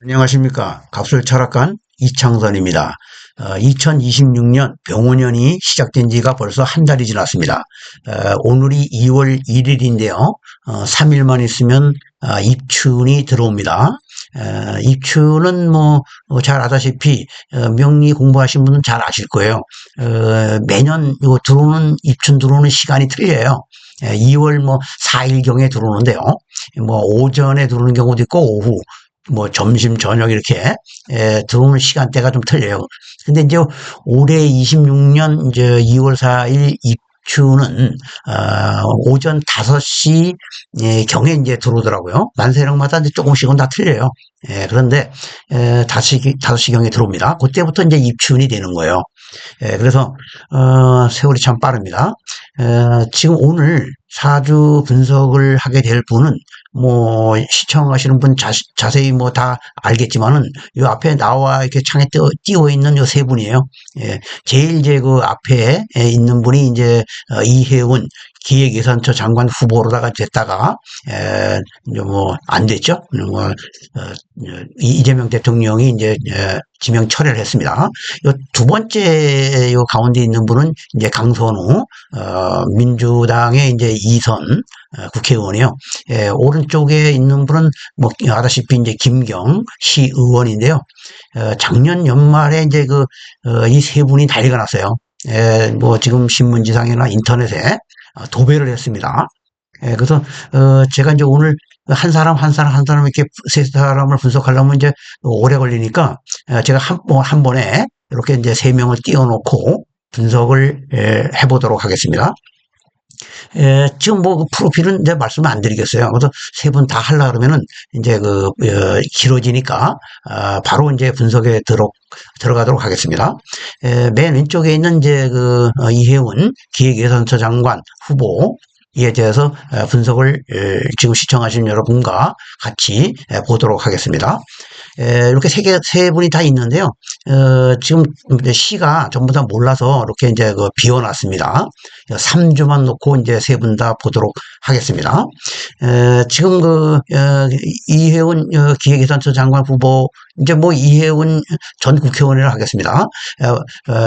안녕하십니까. 갑술 철학관 이창선입니다. 어, 2026년 병원년이 시작된 지가 벌써 한 달이 지났습니다. 어, 오늘이 2월 1일인데요. 어, 3일만 있으면 아, 입춘이 들어옵니다. 어, 입춘은 뭐 잘 아다시피 어, 명리 공부하신 분은 잘 아실 거예요. 어, 매년 요 들어오는 입춘 들어오는 시간이 틀려요. 예, 2월 뭐 4일경에 들어오는데요. 뭐 오전에 들어오는 경우도 있고 오후 뭐 점심 저녁 이렇게 에, 들어오는 시간대가 좀 틀려요. 근데 이제 올해 26년 이제 2월 4일 입추는 어, 오전 5시 예, 경에 이제 들어오더라고요. 만세력마다 이제 조금씩은 다 틀려요. 예, 그런데 에, 5시 5시 경에 들어옵니다. 그때부터 이제 입춘이 되는 거예요. 예, 그래서 어, 세월이 참 빠릅니다. 에, 지금 오늘 사주 분석을 하게 될 분은 뭐 시청하시는 분 자, 자세히 뭐 다 알겠지만은 요 앞에 나와 이렇게 창에 띄어, 띄어 있는 요 세 분이에요. 예, 제일 이제 그 앞에 있는 분이 이제 어, 이혜훈 기획예산처 장관 후보로다가 됐다가 에, 이제 뭐안 됐죠. 뭐 어, 이재명 대통령이 이제 에, 지명 철회를 했습니다. 요 두 번째 요 가운데 있는 분은 이제 강선우 어, 민주당의 이제 이선 어, 국회의원이요. 예, 오른쪽에 있는 분은 뭐 아다시피 이제 김경 시 의원인데요. 어, 작년 연말에 이제 그 이 세 분이 난리가 났어요. 예, 뭐 지금 신문지상이나 인터넷에 어, 도배를 했습니다. 예, 그래서 어, 제가 이제 오늘 한 사람 한 사람 한 사람 이렇게 세 사람을 분석하려면 이제 오래 걸리니까 어, 제가 한, 한 번에 이렇게 이제 세 명을 띄워놓고 분석을 예, 해보도록 하겠습니다. 에, 지금 뭐 그 프로필은 이제 말씀을 안 드리겠어요. 그래서 세 분 다 하려 그러면은 이제 그 어, 길어지니까 어, 바로 이제 분석에 들어 들어가도록 하겠습니다. 에, 맨 왼쪽에 있는 이제 그 어, 이혜훈 기획예산처 장관 후보 이에 대해서 어, 분석을 지금 시청하신 여러분과 같이 보도록 하겠습니다. 이렇게 세 개, 세 분이 다 있는데요. 어, 지금 시가 전부 다 몰라서 이렇게 이제 그 비워놨습니다. 3주만 놓고 이제 세 분 다 보도록 하겠습니다. 지금 그, 어, 이혜원 어, 기획예산처 장관 후보 이제 뭐 이혜원 전 국회의원이라 하겠습니다.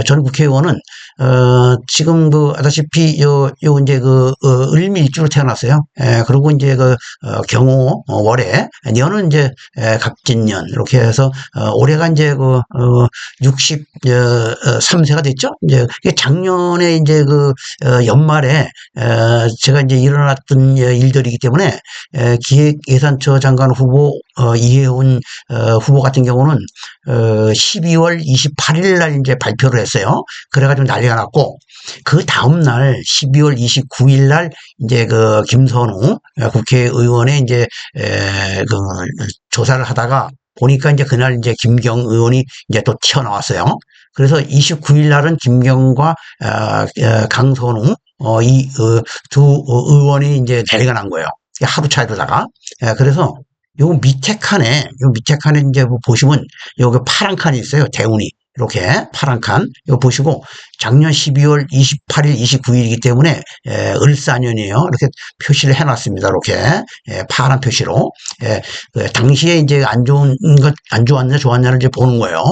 전 국회의원은 어, 지금 그 아다시피 요, 요 이제 그 어, 을밀주로 태어났어요. 에, 그리고 이제 그 어, 경호 어, 월에 년은 이제 에, 갑진년 이렇게 해서 어, 올해가 이제 그 어, 63세가 됐죠. 이제 작년에 이제 그 어, 연말에 에, 제가 이제 일어났던 일들이기 때문에 에, 기획예산처 장관 후보 어, 이혜훈 어, 후보 같은 경우는 어, 12월 28일 날 이제 발표를 했어요. 그래가지고 난리가 났고 그 다음 날 12월 29일 날 이제 그 김선우 국회의원의 이제 에, 그 조사를 하다가 보니까 이제 그날 이제 김경 의원이 이제 또 튀어나왔어요. 그래서 29일 날은 김경과 어, 어, 강선우 어, 이두 어, 의원이 이제 대리가 난 거예요. 하루 차이로다가 그래서 요 밑에 칸에 요 밑에 칸에 이제 뭐 보시면 여기 파란 칸이 있어요. 대운이 이렇게 파란 칸 이거 보시고 작년 12월 28일 29일이기 때문에 에, 을사년이에요. 이렇게 표시를 해놨습니다. 이렇게 에, 파란 표시로 에, 그 당시에 이제 안 좋은 것 안 좋았냐 좋았냐를 이제 보는 거예요.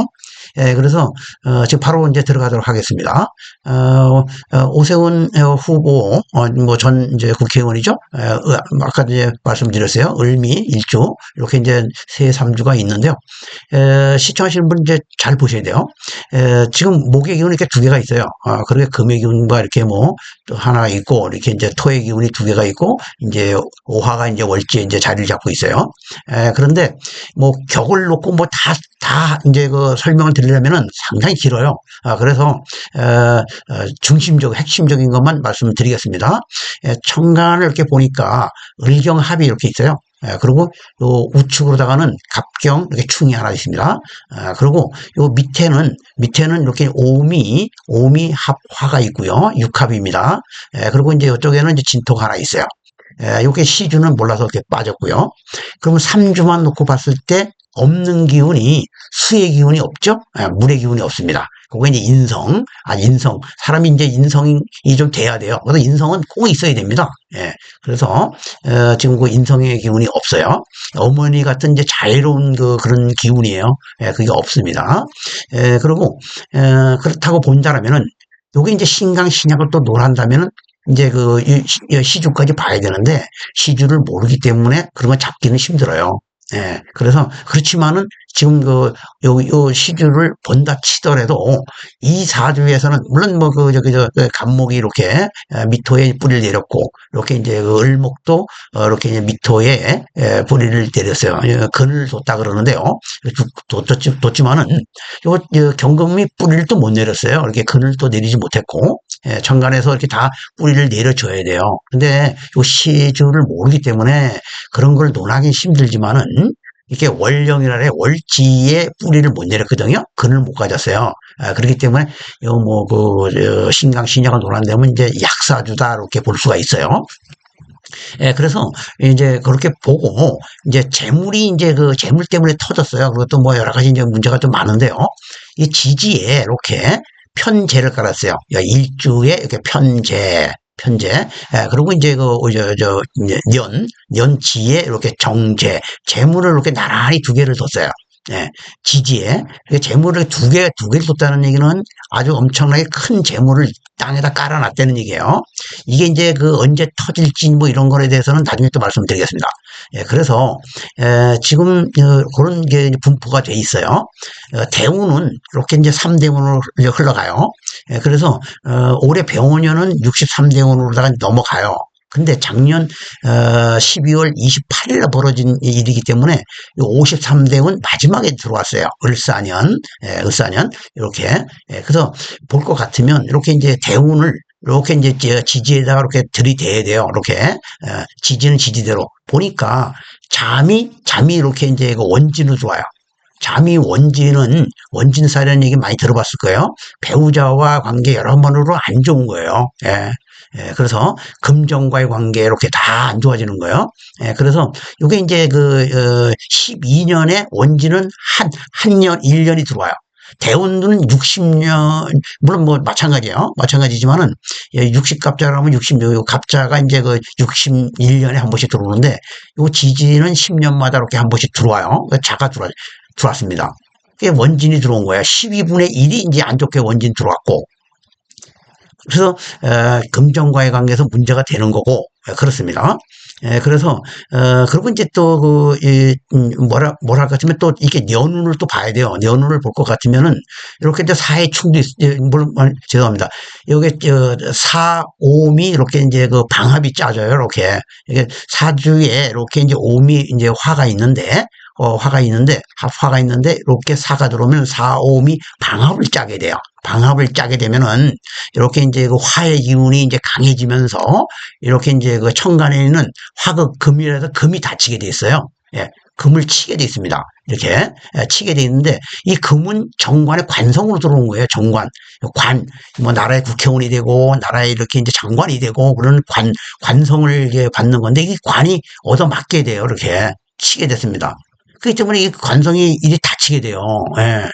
예, 그래서 어, 지금 바로 이제 들어가도록 하겠습니다. 어, 어, 오세훈 후보 어, 뭐전 이제 국회의원이죠. 에, 아까 이제 말씀드렸어요. 을미 일주 이렇게 이제 세 삼주가 있는데요. 에, 시청하시는 분 이제 잘 보셔야 돼요. 에, 지금 목의 기운이 이렇게 두 개가 있어요. 아, 그렇게 금의 기운과 이렇게 뭐또 하나 있고 이렇게 이제 토의 기운이 두 개가 있고 이제 오화가 이제 월지에 이제 자리를 잡고 있어요. 에, 그런데 뭐 격을 놓고 뭐 다 다 이제 그 설명을 드리려면은 상당히 길어요. 아, 그래서 어, 어, 중심적 핵심적인 것만 말씀드리겠습니다. 에, 청간을 이렇게 보니까 을경합이 이렇게 있어요. 예, 그리고 요 우측으로다가는 갑경 이렇게 충이 하나 있습니다. 아, 그리고 요 밑에는 밑에는 이렇게 오미 오미 합화가 있고요. 육합입니다. 예, 그리고 이제 이쪽에는 이제 진토가 하나 있어요. 예, 요게 시주는 몰라서 이렇게 빠졌고요. 그러면 3주만 놓고 봤을 때 없는 기운이 수의 기운이 없죠. 예, 물의 기운이 없습니다. 그게 이제 인성, 아, 인성. 사람이 이제 인성이 좀 돼야 돼요. 그래서 인성은 꼭 있어야 됩니다. 예. 그래서, 어, 지금 그 인성의 기운이 없어요. 어머니 같은 이제 자유로운 그, 그런 기운이에요. 예, 그게 없습니다. 예, 그리고, 어, 그렇다고 본다라면은, 요게 이제 신강 신약을 또 논한다면은, 이제 그이 시주까지 봐야 되는데 시주를 모르기 때문에 그런 거 잡기는 힘들어요. 예. 그래서 그렇지만은 지금 그 요 요 시주를 본다 치더라도 이 사주에서는 물론 뭐 그 저기 저그 간목이 이렇게 에, 미토에 뿌리를 내렸고 이렇게 이제 그 을목도 어, 이렇게 이제 미토에 에, 뿌리를 내렸어요. 예, 근을 뒀다 그러는데요. 뒀지만은 요, 요 경금이 뿌리를 또 못 내렸어요. 이렇게 근을 또 내리지 못했고 예, 천간에서 이렇게 다 뿌리를 내려줘야 돼요. 근데 요 시주를 모르기 때문에 그런 걸 논하기 힘들지만은 이게 월령이라래 월지에 뿌리를 못 내렸거든요. 근을 못 가졌어요. 아, 그렇기 때문에 요뭐그 신강 신약을 논한다면 이제 약사주다 이렇게 볼 수가 있어요. 예, 그래서 이제 그렇게 보고 이제 재물이 이제 그 재물 때문에 터졌어요. 그것도 뭐 여러 가지 이제 문제가 좀 많은데요. 이 지지에 이렇게 편재를 깔았어요. 야, 일주에 이렇게 편재. 예, 그리고 이제 그, 저, 저, 이제 년, 년지에 이렇게 정재, 재물을 이렇게 나란히 두 개를 뒀어요. 예, 지지에. 이렇게 재물을 두 개, 두 개를 뒀다는 얘기는 아주 엄청나게 큰 재물을 땅에다 깔아놨다는 얘기예요. 이게 이제 그 언제 터질지 뭐 이런 거에 대해서는 나중에 또 말씀드리겠습니다. 예, 그래서 에, 지금 어, 그런 게 분포가 돼 있어요. 어, 대우는 이렇게 이제 3대운으로 흘러가요. 예, 그래서 어, 올해 병원년은 63대운으로다가 넘어가요. 근데 작년 어, 12월 28일에 벌어진 일이기 때문에 53대운 마지막에 들어왔어요. 을사년, 예, 을사년 이렇게. 예, 그래서 볼 것 같으면 이렇게 이제 대운을 이렇게 이제 저 지지에다가 이렇게 들이대야 돼요. 이렇게 어, 지지는 지지대로 보니까 잠이 잠이 이렇게 이제 그 원진으로 좋아요. 잠이 원진은 원진살이라는 얘기 많이 들어봤을 거예요. 배우자와 관계 여러모로 안 좋은 거예요. 예. 예, 그래서 금전과의 관계 이렇게 다 안 좋아지는 거예요. 예, 그래서 이게 이제 그 어, 12년에 원진은 한한 년, 1년이 들어와요. 대운은 60년, 물론 뭐 마찬가지예요. 마찬가지지만은, 예, 60갑자라면 60, 갑자가 이제 그 61년에 한 번씩 들어오는데, 요 지지는 10년마다 이렇게 한 번씩 들어와요. 그 자가 들어왔습니다. 그게 원진이 들어온 거야. 12분의 1이 이제 안 좋게 원진 들어왔고, 그래서 에, 금전과의 관계에서 문제가 되는 거고 에, 그렇습니다. 에, 그래서 어, 그리고 이제 또그 뭐라 뭐랄까 하면 또 이게 연운을 또 봐야 돼요. 연운을 볼 것 같으면은 이렇게 이제 사회 충도 있, 예, 물론 아, 죄송합니다. 여기 저 사오미 이렇게 이제 그 방합이 짜져요. 이렇게 이게 사주에 이렇게 이제 오미 이제 화가 있는데 어, 화가 있는데, 화- 화가 있는데, 이렇게 사가 들어오면 사오미 방합을 짜게 돼요. 방합을 짜게 되면은, 이렇게 이제 그 화의 기운이 이제 강해지면서, 이렇게 이제 그 천간에 있는 화극 금이라서 금이 다치게 돼 있어요. 예, 금을 치게 돼 있습니다. 이렇게 예, 치게 돼 있는데, 이 금은 정관의 관성으로 들어온 거예요. 정관. 관, 뭐 나라의 국회의원이 되고, 나라의 이렇게 이제 장관이 되고, 그런 관, 관성을 이제 받는 건데, 이 관이 얻어 맞게 돼요. 이렇게 치게 됐습니다. 그렇기 때문에 이 관성이 일이 다치게 돼요. 예.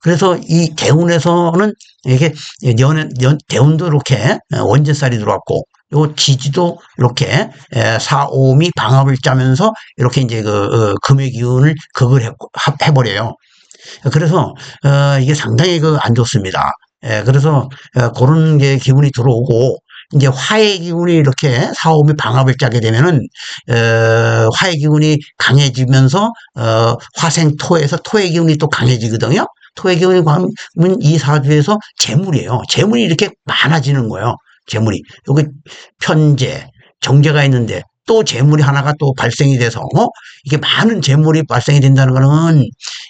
그래서 이 대운에서는 이게 연, 연, 대운도 이렇게 원진살이 들어왔고, 요 지지도 이렇게 에, 사오미 방합을 짜면서 이렇게 이제 그 어, 금의 기운을 극을 해, 합- 해버려요. 그래서 어, 이게 상당히 그 안 좋습니다. 예, 그래서 어, 그런 게 기운이 들어오고 이제 화의 기운이 이렇게 사오미 방합을 짜게 되면은 어, 화의 기운이 강해지면서 어, 화생토에서 토의 기운이 또 강해지거든요. 토의 기운이 강하면 이 사주에서 재물이에요. 재물이 이렇게 많아지는 거예요. 재물이 여기 편재 정제가 있는데 또 재물이 하나가 또 발생이 돼서 어? 이게 많은 재물이 발생이 된다는 거는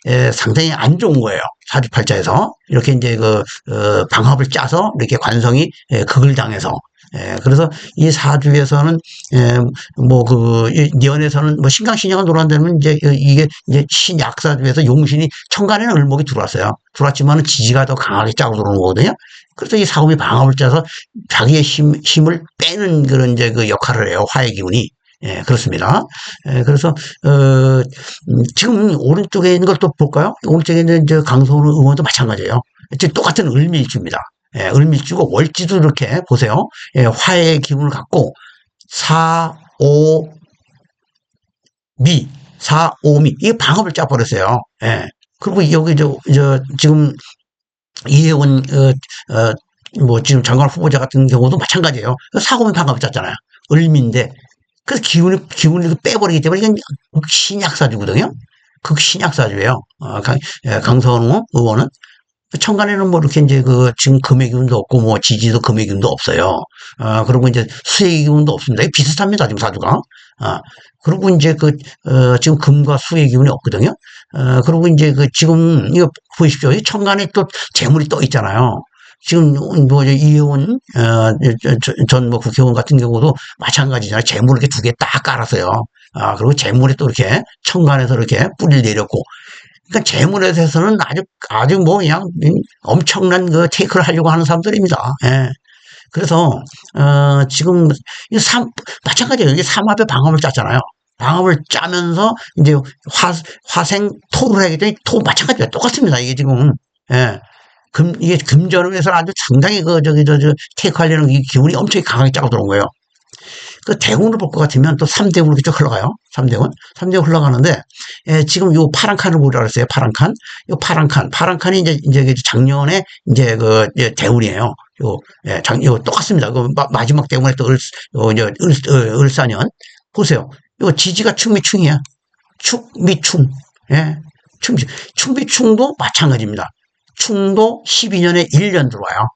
에, 상당히 안 좋은 거예요. 사주팔자에서 이렇게 이제 그 어, 방합을 짜서 이렇게 관성이 에, 극을 당해서 예, 그래서 이 사주에서는 예, 뭐그 연에서는 뭐 신강 신약을 놀아다면 이제 이게 이제 신약사주에서 용신이 천간에는 을목이 들어왔어요. 들어왔지만은 지지가 더 강하게 짜고 들어오는 거거든요. 그래서 이 사금이 방합을 짜서 자기의 힘, 힘을 빼는 그런 이제 그 역할을 해요. 화의 기운이. 예, 그렇습니다. 예, 그래서, 어, 음, 지금 오른쪽에 있는 걸 또 볼까요? 오른쪽에 있는 저 강성훈 의원도 마찬가지예요. 지금 똑같은 을밀주입니다. 예, 을밀주고 월지도 이렇게 보세요. 예, 화의 기운을 갖고 4, 5, 미, 4, 5미 이 방업을 짜버렸어요. 예. 그리고 여기 저, 저 지금 이혜원 어, 어, 뭐 지금 장관 후보자 같은 경우도 마찬가지예요. 사고면 방업을 짰잖아요. 을미인데 그래서 기운을 기운을 빼버리기 때문에 이건 극신약사주거든요. 극신약사주예요. 어, 강, 예, 강선우 의원은 청간에는 뭐 이렇게 이제 그 지금 금의 기운도 없고 뭐 지지도 금의 기운도 없어요. 어, 그리고 이제 수의 기운도 없습니다. 비슷합니다. 지금 사주가. 아, 그리고 이제 그, 어, 지금 금과 수의 기운이 없거든요. 어, 그리고 이제 그 지금 이거 보십시오. 이 청간에 또 재물이 떠 있잖아요. 지금 뭐 이혜원 어, 전뭐 국회의원 같은 경우도 마찬가지잖아요. 재물 이렇게 두 개 딱 깔았어요. 아 그리고 재물이 또 이렇게 청간에서 이렇게 뿌리를 내렸고 그러니까 재물에 대해서는 아주 아주 뭐 그냥 엄청난 그 테이크를 하려고 하는 사람들입니다. 예. 그래서 어 지금 이 삼, 마찬가지예요. 이게 삼합의 방언을 짰잖아요. 방언을 짜면서 이제 화 화생 토를 하기 때문에 토 마찬가지예요. 똑같습니다. 이게 지금 예. 금 이게 금전을 위해서 아주 상당히 그 저기 저 저 테이크하려는 이 기운이 엄청 강하게 짜고 들어온 거예요. 그 대운을 볼 것 같으면 또 3대운으로 쭉 흘러가요. 3대운. 3대운 흘러가는데, 예, 지금 요 파란 칸을 보라 그랬어요. 파란 칸. 요 파란 칸. 파란 칸이 이제, 이제 작년에 이제 그, 예, 대운이에요. 요, 예, 작, 요 똑같습니다. 그 마, 지막 대운에 또 을, 요, 이제 을, 을, 을사년. 보세요. 요 지지가 충미충이야. 축 미충. 예. 충미, 충미충도 마찬가지입니다. 충도 12년에 1년 들어와요.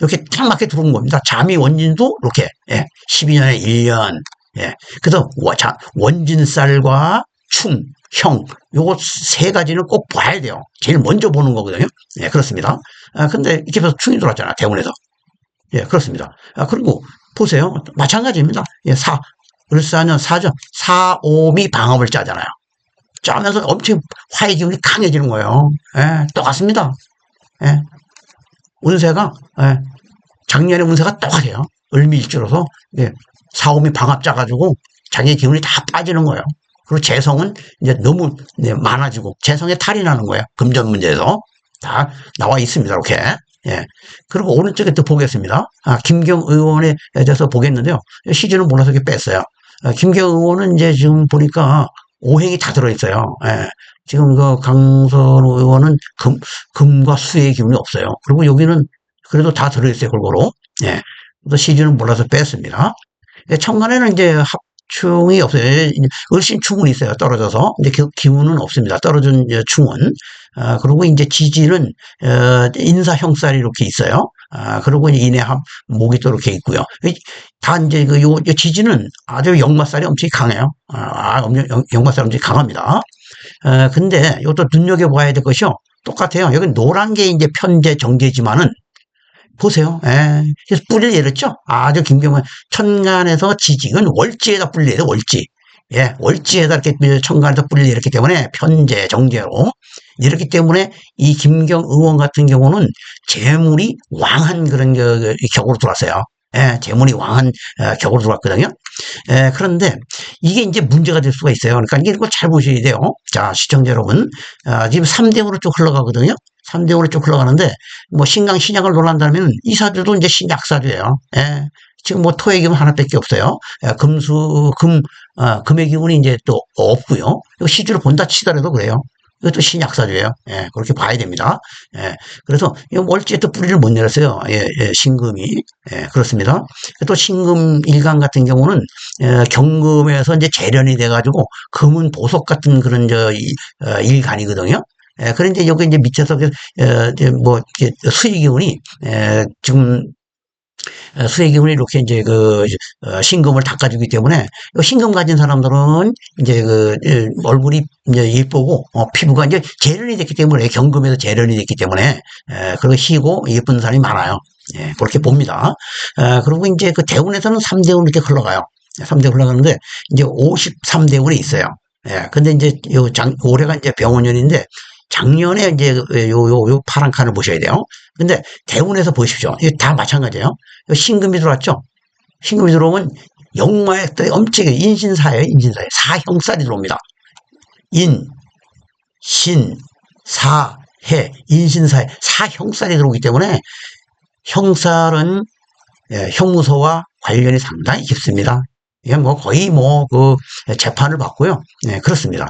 이렇게 딱 맞게 들어온 겁니다. 잠이 원진도 이렇게 예, 12년에 1년. 예. 그래서 원진쌀과 충, 형, 요거 세 가지는 꼭 봐야 돼요. 제일 먼저 보는 거거든요. 예, 그렇습니다. 아, 근데 이렇게 해서 충이 들어왔잖아, 대원에서. 예, 그렇습니다. 아, 그리고 보세요. 마찬가지입니다. 예, 사, 을사년 사전, 사오미 방업을 짜잖아요. 짜면서 엄청 화의 기운이 강해지는 거예요. 예, 똑같습니다. 예. 운세가 예, 작년에 운세가 똑같아요. 을미일주로서 예, 사오미 방합 짜가지고 자기 기운이 다 빠지는 거예요. 그리고 재성은 이제 너무 네, 많아지고 재성에 탈이 나는 거예요. 금전 문제에서 다 나와 있습니다. 이렇게. 예. 그리고 오른쪽에 또 보겠습니다. 아, 김경 의원에 대해서 보겠는데요. 시즌은 몰라서 이렇게 뺐어요. 아, 김경 의원은 이제 지금 보니까 오행이 다 들어있어요. 예. 지금 그 강선호 의원은 금, 금과 수의 기운이 없어요. 그리고 여기는 그래도 다 들어있어요, 골고루. 예. 그래서 시즌은 몰라서 뺐습니다. 예, 천간에는 이제 합 충이 없어요. 을신 충은 있어요, 떨어져서. 근데 그 기운은 없습니다. 떨어진 충은. 아, 그리고 이제 지지는, 어, 인사 형살이 이렇게 있어요. 아, 그리고 인해합, 목이 또 이렇게 있고요. 다 이제 그, 요, 요 지지는 아주 역마살이 엄청 강해요. 아, 역마살 엄청 강합니다. 어, 근데 이것도 눈여겨봐야 될 것이요. 똑같아요. 여기 노란 게 이제 편제 정제지만은 보세요. 예. 그래서 뿌리를 내렸죠. 아주 김경은 천간에서. 이건 월지에다 뿌리를 내려, 월지. 예, 월지에다 이렇게 천간에서 뿌리를 내렸기 때문에 편제, 정제로. 이렇기 때문에 이 김경 의원 같은 경우는 재물이 왕한 그런 격으로 들어왔어요. 예, 재물이 왕한 어, 격으로 들어왔거든요. 예, 그런데 이게 이제 문제가 될 수가 있어요. 그러니까 이걸 잘 보셔야 돼요. 자, 시청자 여러분. 아, 지금 3대으로 쭉 흘러가거든요. 3대으로 쭉 흘러가는데, 뭐, 신강, 신약을 논한다면 이 사주도 이제 신약사주예요. 예. 지금 뭐 토의 기운 하나밖에 없어요. 예, 금수, 금, 아, 금의 기운이 이제 또 없고요. 시주를 본다 치더라도 그래요. 이것도 신약사주예요. 예, 그렇게 봐야 됩니다. 예, 그래서 이 월지에 또 뿌리를 못 내렸어요. 예, 예, 신금이 예, 그렇습니다. 또 신금 일간 같은 경우는 예, 경금에서 이제 재련이 돼가지고 금은 보석 같은 그런 저 어, 일간이거든요. 예, 그런데 여기 이제 밑에서 그, 어, 이제 뭐 수익 기운이 예, 지금 어, 수의 기운이 이렇게 이제 그 어, 신금을 닦아주기 때문에 신금 가진 사람들은 이제 그 얼굴이 이제 예쁘고 어, 피부가 이제 재련이 됐기 때문에 경금에서 재련이 됐기 때문에 에, 그리고 희고 예쁜 사람이 많아요. 예, 그렇게 봅니다. 에, 그리고 이제 그 대운에서는 3대운 이렇게 흘러가요. 3대 흘러가는데 이제 53대운이 있어요. 예, 근데 이제 요 장, 올해가 이제 병원년인데 작년에 이제 요, 요, 요 파란 칸을 보셔야 돼요. 근데 대운에서 보십시오. 이게 다 마찬가지예요. 신금이 들어왔죠? 신금이 들어오면 역마의 엄청 인신사예요. 인신사예요. 사형살이 들어옵니다. 인, 신, 사, 해, 인신사에 사형살이 들어오기 때문에 형살은 예, 형무소와 관련이 상당히 깊습니다. 이게 뭐 거의 뭐 그 재판을 받고요. 네, 그렇습니다.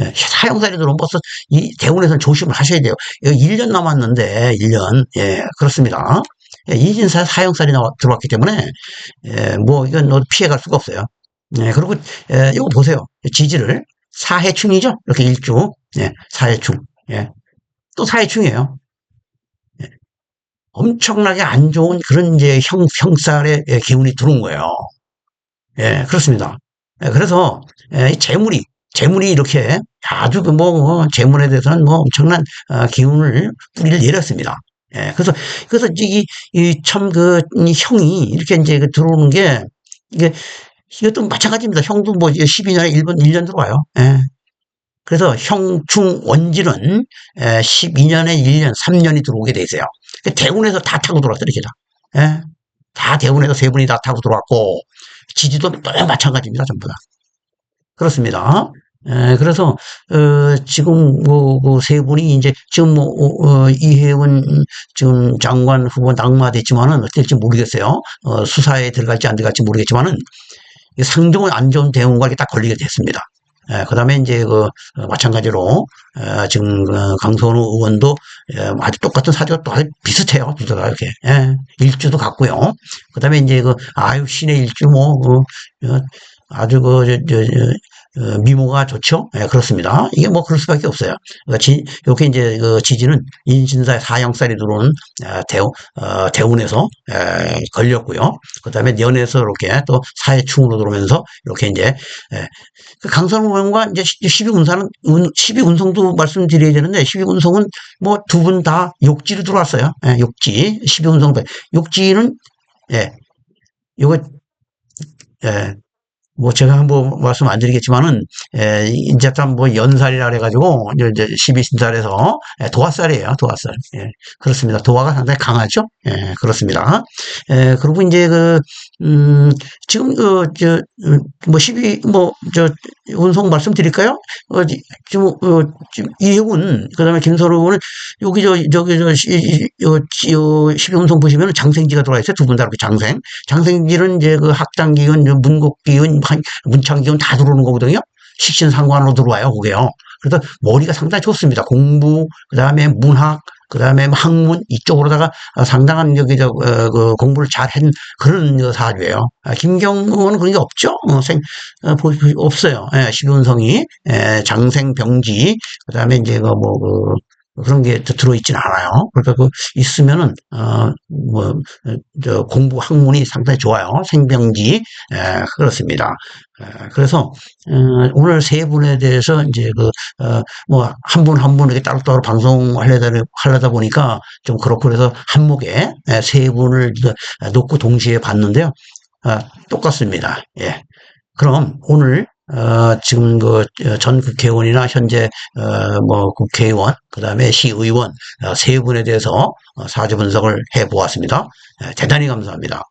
예, 사형살이 들어오면 벌써 이 대운에서는 조심을 하셔야 돼요. 여기 1년 남았는데 1년 예 그렇습니다. 예, 이진사 사형살이 나와, 들어왔기 때문에 예, 뭐 이건 뭐 피해갈 수가 없어요. 예, 그리고 예, 이거 보세요. 지지를 사해충이죠. 이렇게 일주 예, 사해충 예, 또 사해충이에요. 예, 엄청나게 안 좋은 그런 이제 형, 형살의 예, 기운이 들어온 거예요. 예, 그렇습니다. 예, 그래서 예, 이 재물이 재물이 이렇게 아주 그 뭐, 뭐 재물에 대해서는 뭐 엄청난 어, 기운을 뿌리를 내렸습니다. 예, 그래서 그래서 이참그 형이 이렇게 이제 그 들어오는 게 이게 이것도 마찬가지입니다. 형도 뭐 12년에 1번 1년 들어와요. 예. 그래서 형충 원지는 12년에 1년, 3년이 들어오게 돼 있어요. 그 대운에서 다 타고 들어왔어요, 이렇게 다. 예. 다 대운에서 세 분이 다 타고 들어왔고, 지지도 또 마찬가지입니다, 전부 다. 그렇습니다. 에, 그래서 어, 지금 뭐세 분이 이제 지금 뭐 어, 이혜원 지금 장관 후보 낙마됐지만은 어떨지 모르겠어요. 어, 수사에 들어갈지 안 들어갈지 모르겠지만은 상정은 안 좋은 대응과 이렇게 딱 걸리게 됐습니다. 예, 그 다음에 이제 그, 어, 마찬가지로, 에, 지금, 그 강선우 의원도, 에, 아주 똑같은 사주가 또 아주 비슷해요. 둘다 이렇게. 예, 일주도 같고요. 그 다음에 이제 그, 아유, 신의 일주 뭐, 그, 어, 아주 그, 저, 저, 저 어, 미모가 좋죠. 예, 그렇습니다. 이게 뭐 그럴 수밖에 없어요. 그러니까 지, 이렇게 이제 그 지지는 인신사의 사형살이 들어오는 어, 대우, 어, 대운에서 에, 걸렸고요. 그 다음에 연에서 이렇게 또 사회충으로 들어오면서 이렇게 이제 에, 그 강선 의원과 이제 12운사는 12운성도 말씀드려야 되는데 12운성은 뭐 두 분 다 욕지로 들어왔어요. 예, 욕지 12운성 욕지는 예, 요거 예, 뭐 제가 한번 말씀 안 드리겠지만은 에, 이제 참 뭐 연살이라 그래가지고 이제 12신살에서 에, 도화살이에요 도화살. 예, 그렇습니다. 도화가 상당히 강하죠 예, 그렇습니다 에, 그리고 이제 그 음, 지금 그 저 뭐 12, 뭐 저 운송 말씀드릴까요? 어, 지금 어, 지금 이해군 그 다음에 김서로는 여기 저 저기 저 시, 요, 요 12운송 보시면 장생지가 들어가 있어요. 두 분 다 이렇게 장생. 장생지는 이제 그 학당 기운, 문곡 기운, 문창 기운 다 들어오는 거거든요. 식신상관으로 들어와요, 그게요. 그래서 머리가 상당히 좋습니다. 공부, 그 다음에 문학, 그 다음에 학문 이쪽으로다가 상당한 여기 저 어, 그 공부를 잘한 그런 사주예요. 아, 김경호는 그런 게 없죠. 어, 생 어, 없어요. 예, 식윤성이 예, 장생병지 그 다음에 이제 그뭐 그 그런 게 들어있지는 않아요. 그러니까 그 있으면은 어뭐 저 공부 학문이 상당히 좋아요. 생병지 에, 그렇습니다. 에, 그래서 어, 오늘 세 분에 대해서 이제 그뭐 한 분 한분 이렇게 따로따로 방송하려다 하려다 보니까 좀 그렇고 그래서 한목에 에, 세 분을 놓고 동시에 봤는데요. 아, 똑같습니다. 예. 그럼 오늘 어, 지금 그 전 국회의원이나 현재 어, 뭐 국회의원 그다음에 시의원 어, 세 분에 대해서 어, 사주 분석을 해 보았습니다. 예, 대단히 감사합니다.